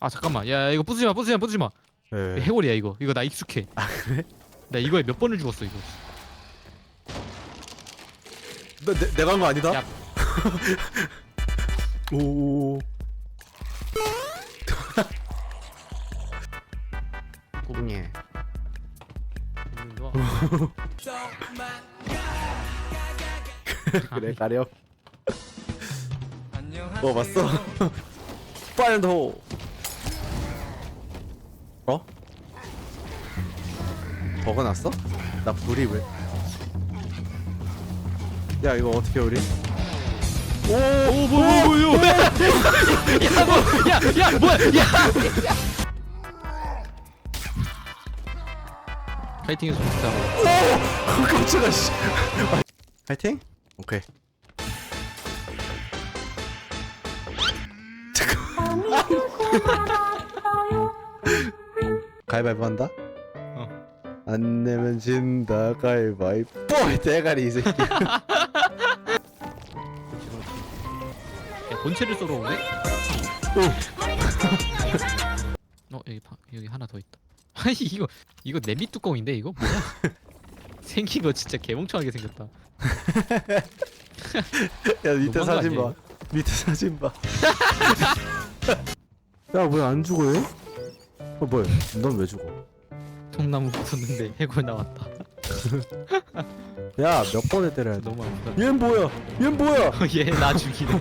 아 잠깐만 야 야, 이거 부수지 마 부수지 마 부수지 마 예. 해골이야 이거 이거 나 익숙해 아 그래? 나 이거에 몇 번을 죽었어 이거 나, 내, 내가 한 거 아니다? 야. 오. 고분예 그래 가 렴. 어 봤어? 빨도. 어? 먹어놨어? 나 불이 왜? 야 이거 어떻게 우리? 오, 오 뭐야 뭐야 뭐야 야 뭐야 야 뭐야 야 파이팅해서 진짜 오, 깜짝아 씨. 파이팅? 오케이. 가위바위보 한다? 어. 안 내면 진다 가위바위보. 대가리 이 새끼. 야 본체를 쏘러 오네? 어 여기 방 여기 하나 더 있다. 아니 이거 이거 내미 뚜껑인데 이거? 뭐야? 생긴 거 진짜 개멍청하게 생겼다. 야 밑에 너무한 거 사진 봐. 밑에 사진 봐 야왜 안 죽어 얘? 어 뭐야 넌 왜 죽어? 통나무 붙었는데 해골 나왔다 야 몇 번을 때려야 돼? 너무 아프다 얘는 뭐야? 얘는 뭐야? 얘나 죽이네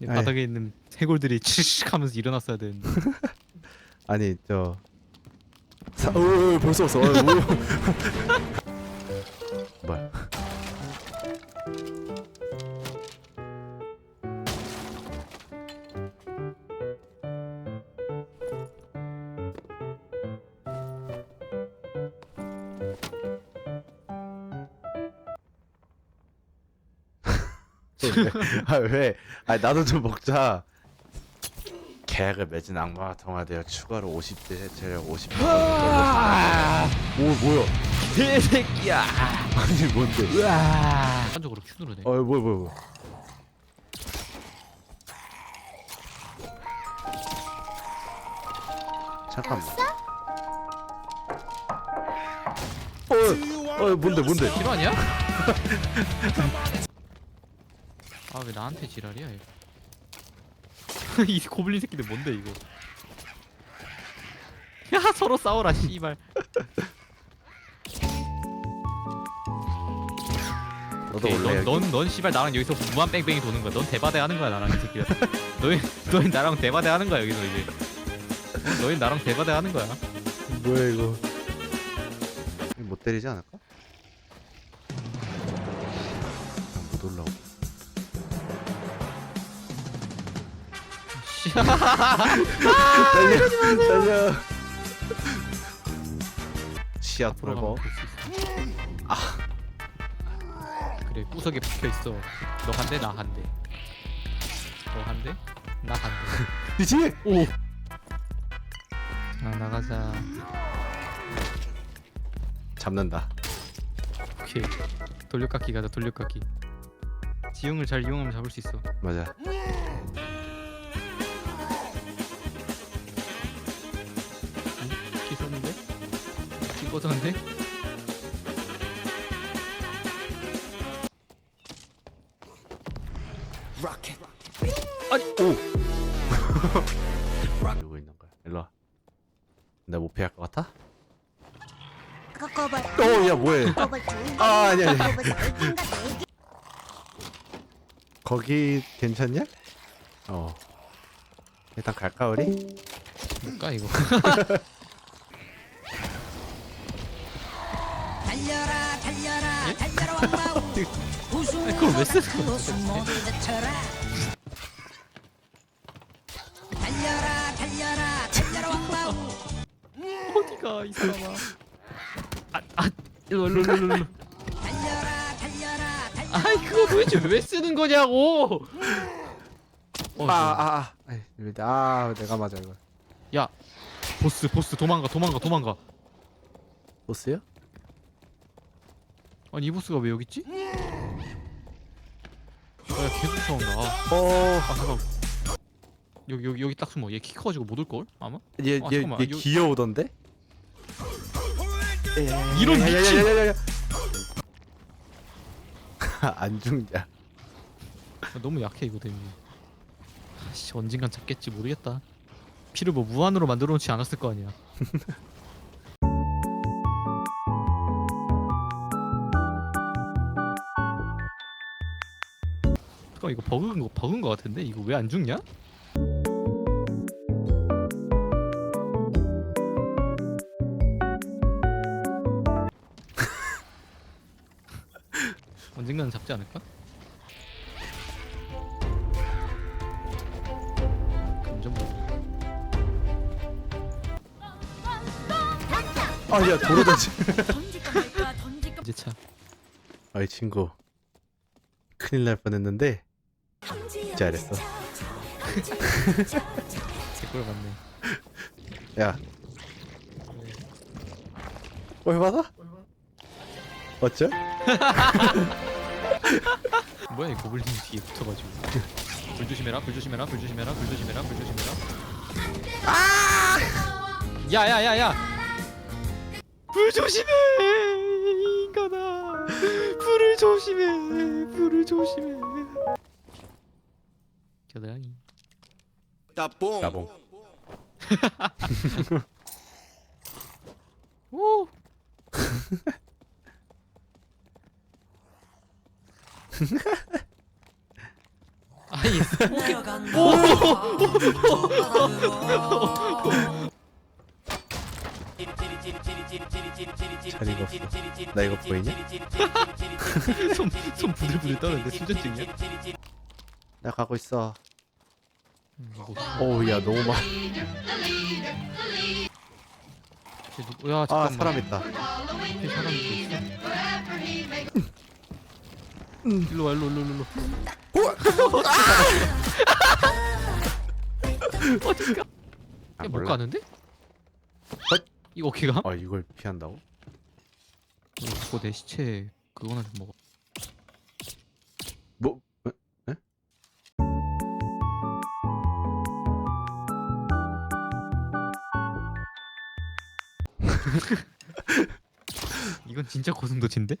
이 아이. 바닥에 있는 해골들이 치익 하면서 일어났어야 되는데 아니 저 사... 어, 어, 어, 벌써 왔어 어, 어. 아 왜? 아 나도 좀 먹자. 계약을 맺은 악마와 통화되어 추가로 50대 체력 50대. 오 뭐야? 개새끼야 아니 뭔데? 한쪽으로 큐 누르네 어 뭐야 뭐야 뭐야? 잠깐만. 어, 어 뭔데 뭔데? 실화냐? 아 왜 나한테 지랄이야 이거 이 고블린 새끼들 뭔데 이거? 야 서로 싸워라 씨발. 너도 오케이, 원래 넌, 넌, 넌 씨발 나랑 여기서 무한 뺑뺑이 도는 거야. 넌 대바대 하는 거야 나랑 이 새끼야. 너희 너희 나랑 대바대 하는 거야 여기서 이제. 너희 나랑 대바대 하는 거야. 뭐야 이거? 못 때리지 않을까? 못 올라오. 씨, 달려 달려. 시야 돌아가면 돌아봐. 볼수 있어. 아 그래 구석에 박혀 있어 너 한대 나 한대 너 한대 나 한대 이 뒤에. 오. 자 나가자. 잡는다. 오케이. 돌려깎기 가자 돌려깎기. 지형을 잘 이용하면 잡을 수 있어. 맞아. 키 꺼졌는데? 아니 오. 이러고 있는 거야. 일로 와. 내가 못 피할 것 같아? 어, 야 뭐해? 아 아니 아니. 거기 괜찮냐? 어. 일단 갈까 우리? 뭘까 이거? 달려라 달려라 예? 달려라 왕마우 우승 그걸 왜 쓰는 거야, 달려라 달려라 달려라 왕마우 어디가 이 사람아? 아, 아, 일로 일로 일로 일로. 달려라 달려라 달려라 아이 그거 도대체 왜 쓰는 거냐고? 어, 아아 아. 아 내가 맞아 이거. 야, 보스 보스 도망가 도망가 도망가. 보스요? 아니 이 보스가 왜 여기 있지? 아, 야, 계속 싸운다. 아, 어, 아 잠깐. 여기 여기 여기 딱 숨어. 얘 키 커가지고 못 올 걸? 아마? 얘, 아, 얘, 잠깐만, 얘 이거- 귀여우던데? 이런 미친! 안 죽냐? 아, 너무 약해 이거 데미. 아씨 언젠간 잡겠지 모르겠다. 피를 뭐 무한으로 만들어 놓지 않았을 거 아니야. 잠깐 이거 버그인 거 버그인 거 같은데 이거 왜 안 죽냐? 언젠가는 잡지 않을까? 뭐 아, 야, 도로 던지. 던질까 말까 던질까 이제 차. 아이 친구. 큰일 날 뻔했는데 잘했어. 제걸 맞네. 야. 얼마나? 어째? 뭐야 이 고블린 뒤에 붙어가지고. 불 조심해라, 불 조심해라, 불 조심해라, 불 조심해라, 불 조심해라. 아! 야야야야! 불 조심해 인간아. 불을 조심해, 불을 조심해. 겨드랑이. 나봉. 오. 아니 잘 익었어. 나 이거 보이냐? 손, 손 부들부들 떠는데 수전증이야? 나 가고 있어. 음, 어우, 야, 너무 많아. 쟤 누구- 야 아, 잠깐만 사람 있다. 앞에 사람 있어 일로 와 일로 일로 일로 어디가 아, 못 몰라. 가는데? 이거 어떻게 가? 아, 이걸 피한다고? 이거 내 시체 그거나 좀 먹어 뭐? 이건 진짜 고슴도치인데?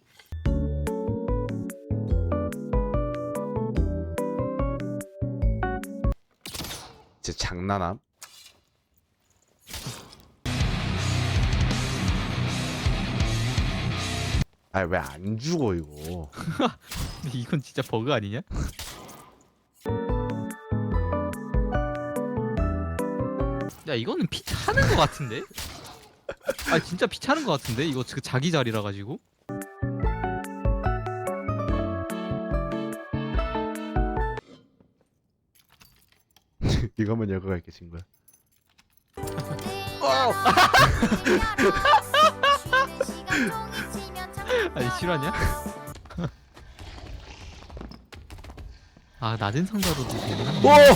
진짜 장난함? 아, 왜 안 죽어, 이거? 근데 이건 진짜 버그 아니냐? 야 이거는 피 차는 거 같은데? 아 진짜 피 차는 거 같은데? 이거 그 자기 자리라 가지고 이거만 열고 갈게, 친구야. 아니 실화냐? 아 낮은 상자로도 되긴 하네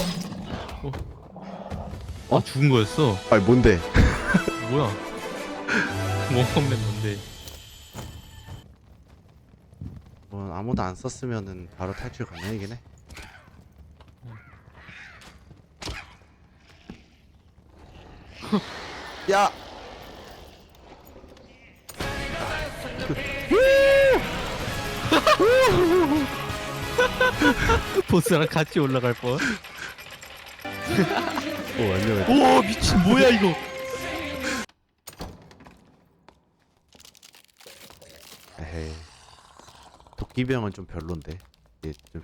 오! 아 죽은 거였어 아니, 뭔데? 뭐야 원펀맨 뭔데 뭐, 아무도 안 썼으면은 바로 탈출 가능이긴 해. 야! 보스랑 같이 올라갈 뻔. 오, 완전. 오 미친 뭐야 이거? 에헤이. 도끼병은 좀 별론데. 얘 좀.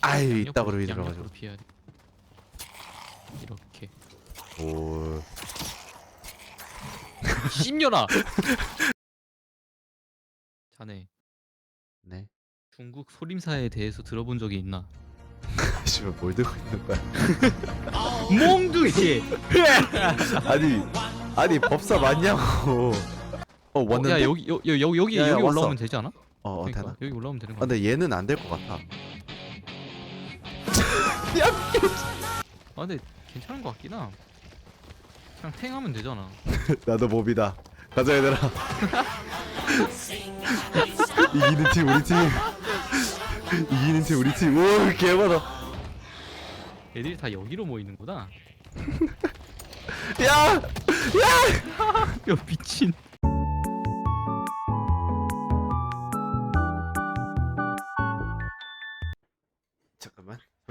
아유, 이따구로 양옆으로 들어가지고. 피해야 돼. 이렇게. 오. 씹녀라. 자네 네. 중국 소림사에 대해서 들어본 적이 있나? 씨발 뭘 들고 있는 거야? 몽둥이. 아니, 아니 법사 맞냐고. 어 왔는데? 야 여기 여, 여, 여, 여기 야, 야, 여기 왔어. 올라오면 되지 않아? 어, 어 그러니까 되나? 여기 올라오면 되는 아, 거야. 근데 얘는 안 될 것 같아. 아 근데 괜찮은 거 같긴 하. 그냥 탱하면 되잖아. 나도 몹이다. 가자 얘들아. 이기는 팀 우리 팀 이기는 팀 우리 팀오 개많아 애들이 다 여기로 모이는구나. 야! 야 미친.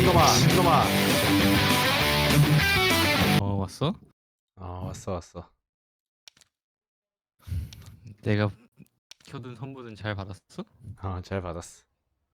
이놈아 이놈아 어 왔어? 아 왔어 왔어 내가 켜둔 선물은 잘 받았어? 어잘 받았어